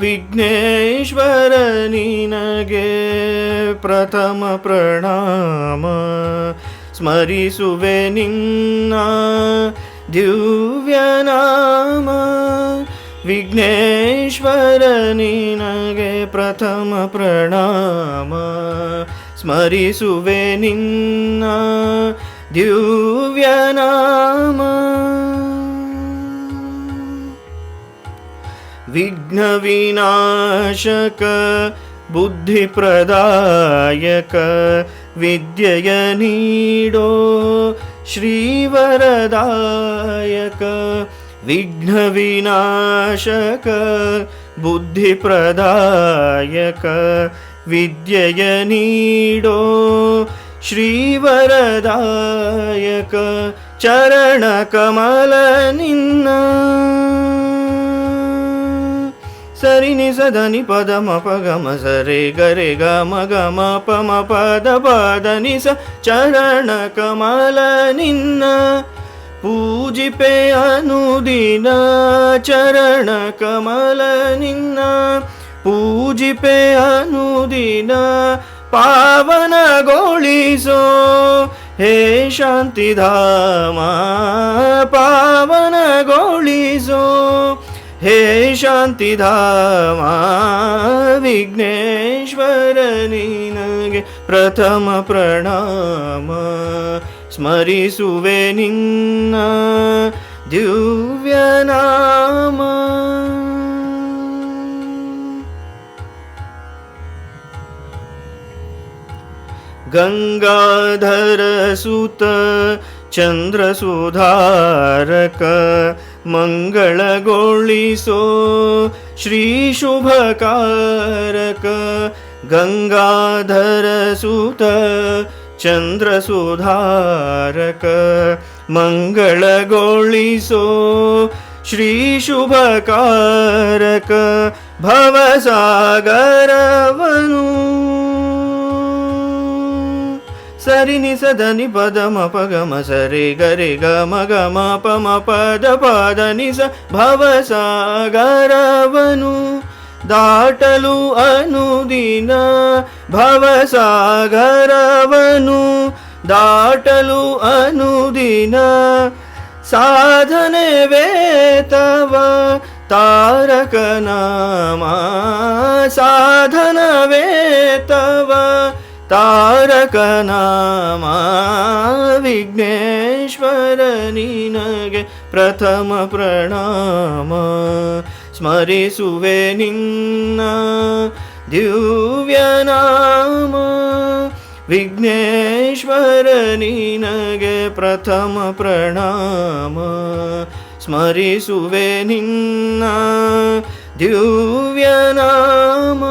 ವಿಘ್ನೇಶ್ವರ ನಿನಗೆ ಪ್ರಥಮ ಪ್ರಣಾಮ. ಸ್ಮರಿಸುವೆ ನಿನ್ನ ದಿವ್ಯನಾಮ ವಿಘ್ನೇಶ್ವರ ನಿನಗೆ ಪ್ರಥಮ ಪ್ರಣಾಮ. ಸ್ಮರಿಸುವೆ ನಿನ್ನ ದಿವ್ಯ विघ्नविनाशक बुद्धिप्रदायक विद्ययनीडो श्रीवरदायक विघ्नविनाशक बुद्धिप्रदायक विद्ययनीडो श्रीवरदायक चरणकमलनिन्ना ಸರಿ ನಿ ಸದ ನಿ ಪದ ಮ ಪ ಗ ಮ ಸ ರೇ ಗ ಗ ಮ ಗ ಮ ಪ ಮ ಪದ ಪದ ನಿ ಸ ಚರಣ ಕಮಲ ನಿನ್ನ ಪೂಜಿಪೆ ಅನುದಿನ ಚರಣ ಕಮಲ ನಿನ್ನ ಪೂಜಿಪೆ ಅನುದಿನ ಪಾವನಗೊಳಿಸೋ ಹೇ ಶಾಂತಿಧಾಮ ಪಾವನಗೊಳಿಸೋ हे शान्तिधाम विघ्नेश्वरनिनगे नि प्रथमप्रणाम स्मरिषुवे दिव्यनाम। गङ्गाधरसुत ನಿನ್ನ ದಿವ್ಯ ನಾಮ ಗಂಗಾಧರ ಸುತ ಚಂದ್ರ ಸುಧಾರಕ ಮಂಗಳಗೊಳಿಸೋ ಶ್ರೀ ಶುಭಕಾರಕ ಗಂಗಾಧರ ಸುತ ಚಂದ್ರ ಸುಧಾರಕ ಮಂಗಳಗೊಳಿಸೋ ಶ್ರೀ ಶುಭಕಾರಕ సరి నిసదని పదమ పగమ సరి గరి గమ గమ పమ పద పద నిస భవసాగరవను దాటలు అనుదిన భవ సాగరవను దాటలు అనుదిన సాధనే వేతవ తారక నామ సాధన వేతవ ಭವಸಾಗರವನು ದಾಟಲು ಅನುದಿನ ಭವಸಾಗರವನು ದಾಟಲು ಅನುದಿನ ಸಾಧನೆ ವೇತವ ತಾರಕ ನಾಮ ಸಾಧನ ವೇತವ ತಾರಕ ನಾಮ ವಿಘ್ನೇಶ್ವರ ನಿನಗೆ ಪ್ರಥಮ ಪ್ರಣಾಮ. ಸ್ಮರಿಸುವೆ ನಿನ್ನ ದಿವ್ಯನಾಮ. ವಿಘ್ನೇಶ್ವರ ನಿನಗೆ ಪ್ರಥಮ ಪ್ರಣಾಮ. ಸ್ಮರಿಸುವೆ ನಿನ್ನ ದಿವ್ಯ ನಾಮ